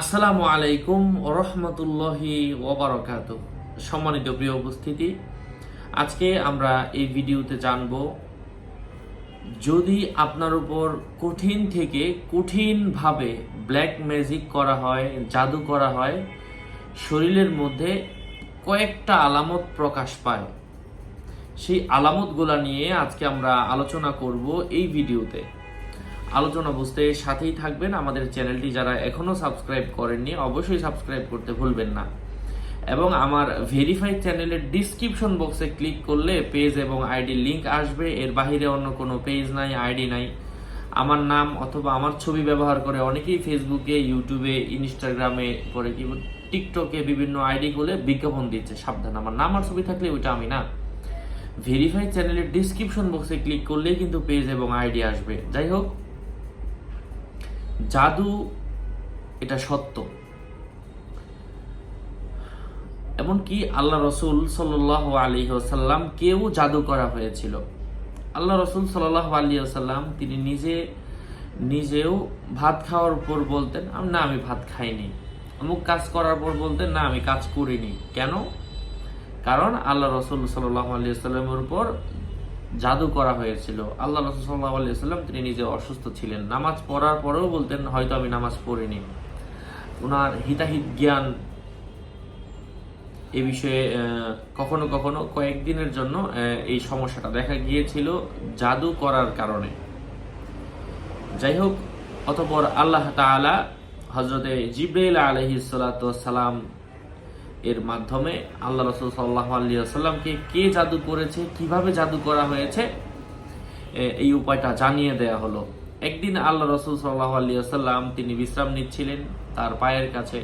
আসসালামু আলাইকুম রহমতুল্লাহি ওবরাকাত সম্মানিত প্রিয় উপস্থিতি, আজকে আমরা এই ভিডিওতে জানব, যদি আপনার উপর কঠিন থেকে কঠিনভাবে ব্ল্যাক ম্যাজিক করা হয়, জাদু করা হয়, শরীরের মধ্যে কয়েকটা আলামত প্রকাশ পায়। সেই আলামতগুলা নিয়ে আজকে আমরা আলোচনা করব এই ভিডিওতে। আলোচনা বুঝতে সাথেই থাকবেন। আমাদের চ্যানেলটি যারা এখনও সাবস্ক্রাইব করেননি, অবশ্যই সাবস্ক্রাইব করতে ভুলবেন না। এবং আমার ভেরিফাইড চ্যানেলের ডিসক্রিপশন বক্সে ক্লিক করলে পেজ এবং আইডি লিংক আসবে। এর বাইরে অন্য কোনো পেজ নাই আইডি নাই। আমার নাম অথবা আমার ছবি ব্যবহার করে অনেকেই ফেসবুকে ইউটিউবে ইনস্টাগ্রামে পরে কি টিকটকে বিভিন্ন আইডি গুলো বিজ্ঞাপন দিচ্ছে। সাবধান, আমার নাম আর ছবি থাকলে ওইটা আমি না। ভেরিফাইড চ্যানেলের ডিসক্রিপশন বক্সে ক্লিক করলেই কিন্তু পেজ এবং আইডি আসবে। যাই হোক জাদু এটা সত্য। এমনকি আল্লাহ রসুল সাল্লাহ আলী সাল্লাম কেউ জাদু করা হয়েছিল। আল্লাহ রসুল সাল্লাহ আলী সাল্লাম তিনি নিজে, নিজেও ভাত খাওয়ার পর বলতেন না, আমি ভাত খাইনি। অমুক কাজ করার পর বলতেন, না, আমি কাজ করিনি। কেন? কারণ আল্লাহ রসুল সাল্লাহ আলী সাল্লামের উপর জাদু করা হয়েছিল। আল্লাহ রসুল সাল্লাহ আলী সাল্লাম তিনি নিজে অসুস্থ ছিলেন। নামাজ পড়ার পরেও বলতেন, হয়তো আমি নামাজ পড়িনি। ওনার হিতাহিত জ্ঞান এ বিষয়ে কখনো কখনো কয়েকদিনের জন্য এই সমস্যাটা দেখা গিয়েছিল জাদু করার কারণে। যাই হোক অতপর আল্লাহ তাআলা হজরতে জিব্রাইল আলহিসাল্লাম এর মাধ্যমে আল্লাহ রসুল সাল্লাহ আলিয়াল্লামকে কে জাদু করেছে, কীভাবে জাদু করা হয়েছে এই উপায়টা জানিয়ে দেয়া হলো। একদিন আল্লাহ রসুল সাল্লাহ আলিয়াল্লাম তিনি বিশ্রাম নিচ্ছিলেন তার পায়ের কাছে।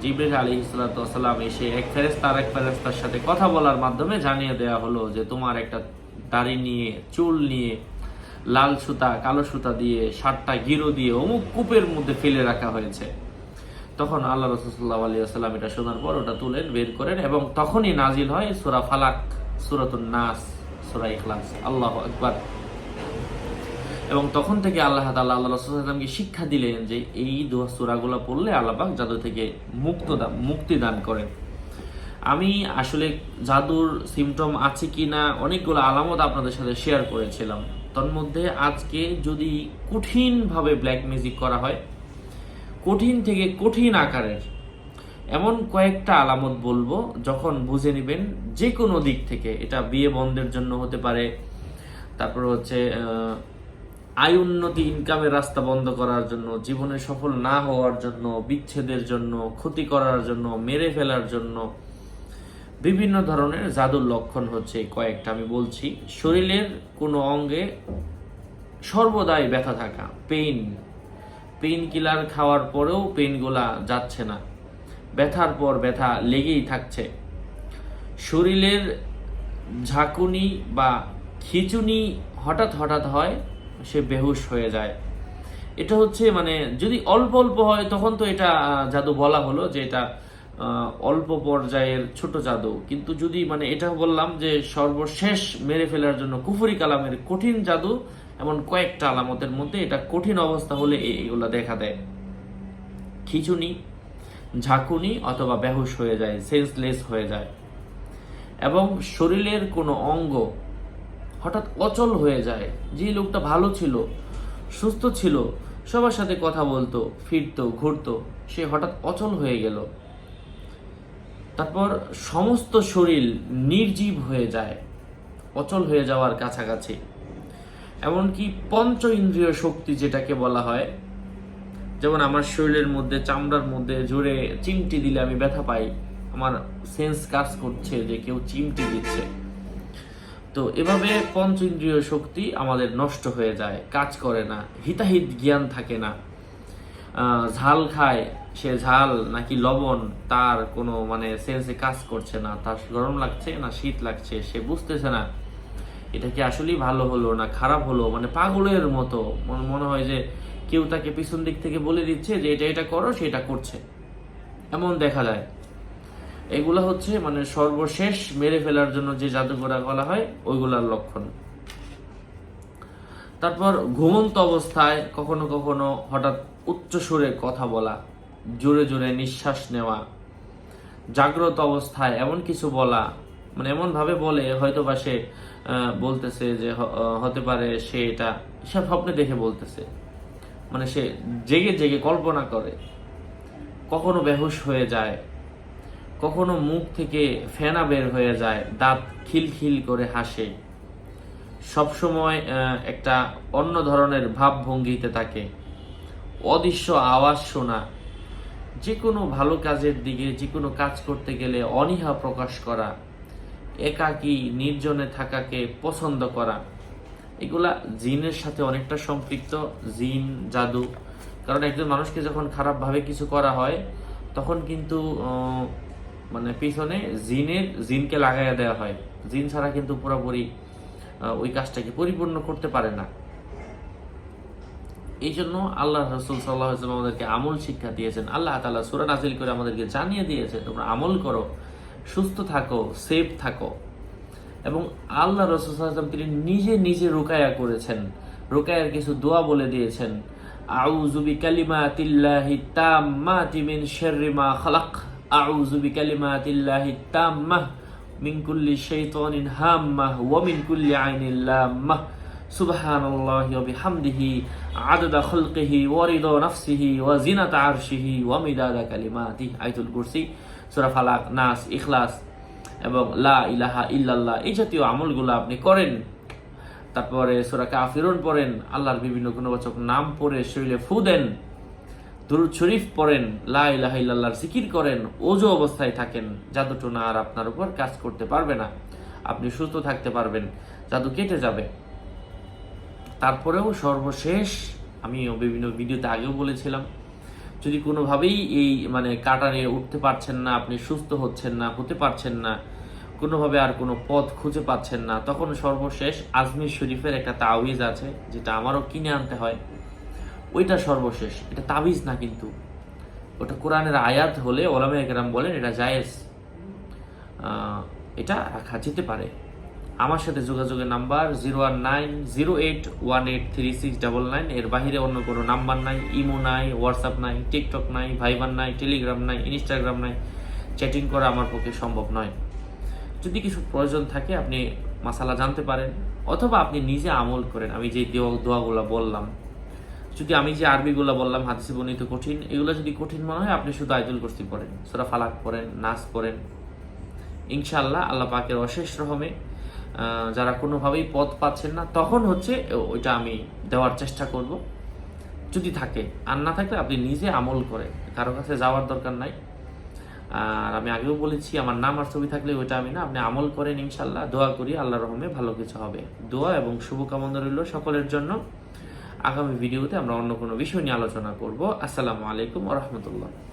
জিব্রাইল আলী ইসলাতাম এসে এক ফেরেস্তার এক ফেরেস্তার সাথে কথা বলার মাধ্যমে জানিয়ে দেয়া হলো যে, তোমার একটা দাড়ি নিয়ে, চুল নিয়ে, লাল সুতা, কালো সুতা দিয়ে, সাতটা গিরো দিয়ে অমুক কূপের মধ্যে ফেলে রাখা হয়েছে। তখন আল্লাহ রসুল্লাহ আলী সাল্লাম এটা শোনার পর ওটা তুলেন, বের করেন এবং তখনই নাজিল হয় সুরা ফালাক, সুরাতুন নাস, সুরা ইখলাস। আল্লাহ আকবার। এবং তখন থেকে আল্লাহ তাআলা, আল্লাহ রসুলামকে শিক্ষা দিলেন যে এই দোয়া, সুরাগুলো পড়লে আল্লাপাক জাদু থেকে মুক্ত মুক্তি দান করেন। আমি আসলে জাদুর সিমটম আছে কি না অনেকগুলো আলামত আপনাদের সাথে শেয়ার করেছিলাম। তন্মধ্যে আজকে যদি কঠিনভাবে ব্ল্যাক মিউজিক করা হয় কঠিন থেকে কঠিন আকারের এমন কয়েকটা আলামত বলব যখন বুঝে নেবেন যে কোনো দিক থেকে এটা বিয়ে বন্ধের জন্য হতে পারে। তারপর হচ্ছে আয় উন্নতি ইনকামের রাস্তা বন্ধ করার জন্য, জীবনে সফল না হওয়ার জন্য, বিচ্ছেদের জন্য, ক্ষতি করার জন্য, মেরে ফেলার জন্য বিভিন্ন ধরনের জাদুর লক্ষণ হচ্ছে কয়েকটা আমি বলছি। শরীরের কোনো অঙ্গে সর্বদাই ব্যথা থাকা পেইন পেইন কিলার খাওয়ার পরেও পেইনগুলা যাচ্ছে না। ব্যথার পর ব্যথা লেগেই থাকছে। শরীরের ঝাঁকুনি বা খিচুনি হঠাৎ হঠাৎ হয়, সে বেহুশ হয়ে যায়। এটা হচ্ছে মানে যদি অল্প অল্প হয়, তখন তো এটা জাদু বলা হলো যে এটা অল্প পর্যায়ের ছোট জাদু। কিন্তু যদি মানে এটা বললাম যে সর্বশেষ মেরে ফেলার জন্য কুফরি কালামের কঠিন জাদু এমন কয়েকটা আলামতের মধ্যে এটা কঠিন অবস্থা হলে এগুলা দেখা দেয়। খিচুনি, ঝাঁকুনি অথবা বেহুশ হয়ে যায় সেন্সলেস হয়ে যায়। এবং শরীরের কোনো অঙ্গ হঠাৎ অচল হয়ে যায়। যে লোকটা ভালো ছিল, সুস্থ ছিল, সবার সাথে কথা বলতো, ফিরতো, ঘুরতো, সে হঠাৎ অচল হয়ে গেল। তারপর সমস্ত শরীর নির্জীব হয়ে যায়, অচল হয়ে যাওয়ার কাছাকাছি। এমনকি পঞ্চ ইন্দ্রিয় শক্তি যেটাকে বলা হয়, যেমন আমার শরীরের মধ্যে, চামড়ার মধ্যে জোরে চিমটি দিলে আমি ব্যথা পাই, আমার সেন্স কাজ করছে যে কেউ চিমটি দিচ্ছে। তো এভাবে পঞ্চ ইন্দ্রিয় শক্তি আমাদের নষ্ট হয়ে যায়, কাজ করে না, হিতাহিত জ্ঞান থাকে না। ঝাল খায়, সে ঝাল নাকি লবণ, তার কোনো মানে সেন্সে কাজ করছে না, তার গরম লাগছে না, শীত লাগছে, সে বুঝতেছে না এটা কি আসলেই ভালো হলো না খারাপ হলো? মানে পাগলের মতো। মনে হয় যে কেউ তাকে পিছন দিক থেকে বলে দিচ্ছে যে এটা এটা করো, সেটা করছে। এমন দেখা যায়। এগুলা হচ্ছে মানে সর্বশেষ মেরে ফেলার জন্য যে জাদুঘরা বলা হয়, ওইগুলার লক্ষণ। তারপর ঘুমন্ত অবস্থায় কখনো কখনো হঠাৎ উচ্চ সুরে কথা বলা, জোরে জোরে নিঃশ্বাস নেওয়া, জাগ্রত অবস্থায় এমন কিছু বলা মানে এমন ভাবে বলে হয়তো বা সে বলতেছে যে হতে পারে সে এটা সব স্বপ্নে দেখে বলতেছে। মানে সে জেগে জেগে কল্পনা করে, কখনো বেহুশ হয়ে যায়, কখনো মুখ থেকে ফেনা বের হয়ে যায়, দাঁত খিলখিল করে হাসে। সবসময় একটা অন্য ধরনের ভাবভঙ্গিতে থাকে। অদৃশ্য আওয়াজ শোনা যে কোনো ভালো কাজের দিকে যে কোনো কাজ করতে গেলে অনীহা প্রকাশ করা একাকী, নির্জনে থাকাকে পছন্দ করা। এগুলা জিনের সাথে অনেকটা সম্পৃক্ত, জিন, জাদু। কারণ একজন মানুষকে যখন খারাপভাবে কিছু করা হয়, তখন কিন্তু মানে পিছনে জিনের, জিনকে লাগাইয়া দেওয়া হয়। জিন ছাড়া কিন্তু পুরোপুরি ওই কাজটাকে পরিপূর্ণ করতে পারে না। এই জন্য আল্লাহ রসুল সাল্লাহ আমাদেরকে আমল শিক্ষা দিয়েছেন। আল্লাহ তালা সুরা নাজিল করে আমাদেরকে জানিয়ে দিয়েছে তোমরা আমল করো। সুস্থ থাকো সেফ থাকো। এবং আল্লাহ রসুল সাল্লাল্লাহু আলাইহি ওয়াসাল্লাম তিনি নিজে নিজে রোকায়া করেছেন। রোকায়ার কিছু দোয়া বলে দিয়েছেন। আউযু বিকালিমাতিল্লাহি তাম্মাতি মিন শাররি মা খালাক। আউযু বিকালিমাতিল্লাহি তাম্মাহ মিন কুল্লি শাইতানিন হাম্মাহ ওয়া মিন কুল্লি আইনিন লাম্মাহ আদদা খালকিহি ওয়া রিদা নাফসিহি ওয়া জিনাতা আরশিহি ওয়া মিদাদা কালিমাতিহি। আয়াতুল কুরসি। সূরা ফালাক, নাস, ইখলাস এবং লা ইলাহা ইল্লাল্লাহ এই জাতীয় আমলগুলো আপনি করেন। তারপরে সুরা কাফিরুন পড়েন, আল্লাহর বিভিন্ন গুণবাচক নাম পড়ে শরীরে ফু দেন, দুরুদ শরীফ পড়েন, লা ইলাহা ইল্লাল্লাহর জিকির করেন ওজো অবস্থায় থাকেন। জাদুটোনা আর আপনার উপর কাজ করতে পারবে না। আপনি সুস্থ থাকতে পারবেন, জাদু কেটে যাবে। তারপরেও সর্বশেষ আমি বিভিন্ন ভিডিওতে আগেও বলেছিলাম যদি কোনোভাবেই এই মানে কাটা নিয়ে উঠতে পারছেন না, আপনি সুস্থ হচ্ছেন না, হতে পারছেন না, কোনোভাবে আর কোনো পথ খুঁজে পাচ্ছেন না, তখন সর্বশেষ আজমির শরীফের একটা তাওয়িজ আছে যেটা আমারও কিনে আনতে হয়। ওইটা সর্বশেষ। এটা তাবিজ না কিন্তু। ওটা কোরআনের আয়াত হলে ওলামে একরাম বলেন এটা জায়েজ। এটা রাখা যেতে পারে। আমার সাথে যোগাযোগের number zero one nine zero eight one eight three six double nine এর বাইরে অন্য কোনো নাম্বার নাই, ইমো নাই, হোয়াটসঅ্যাপ নাই, টিকটক নাই, ভাইবার নাই, টেলিগ্রাম নাই, ইনস্টাগ্রাম নাই। চ্যাটিং করা আমার পক্ষে সম্ভব নয়। যদি কিছু প্রয়োজন থাকে আপনি মাসালা জানতে পারেন, অথবা আপনি নিজে আমল করেন, আমি যে দোয়া দোয়াগুলো বললাম। যদি আমি যে আরবিগুলো বললাম, হাদিসে বর্ণিত কঠিন, এগুলো যদি কঠিন মনে হয়, আপনি শুধু আয়তুল কুরসি পড়েন, সুরা ফালাক পড়েন নাচ পড়েন। ইনশাআল্লাহ আল্লাহ পাকের অশেষ রহমে যারা কোনোভাবেই পথ পাচ্ছেন না, তখন হচ্ছে ওইটা আমি দেওয়ার চেষ্টা করব। যদি থাকে। আর না থাকলে আপনি নিজে আমল করেন। কারও কাছে যাওয়ার দরকার নাই। আর আমি আগেও বলেছি, আমার নাম আর ছবি থাকলে ওইটা আমি না, আপনি আমল করেন ইনশাল্লাহ দোয়া করি আল্লাহ রহমে ভালো কিছু হবে। দোয়া এবং শুভকামনা রইল সকলের জন্য। আগামী ভিডিওতে আমরা অন্য কোনো বিষয় নিয়ে আলোচনা করব। আসসালামু আলাইকুম রহমতুল্লাহ।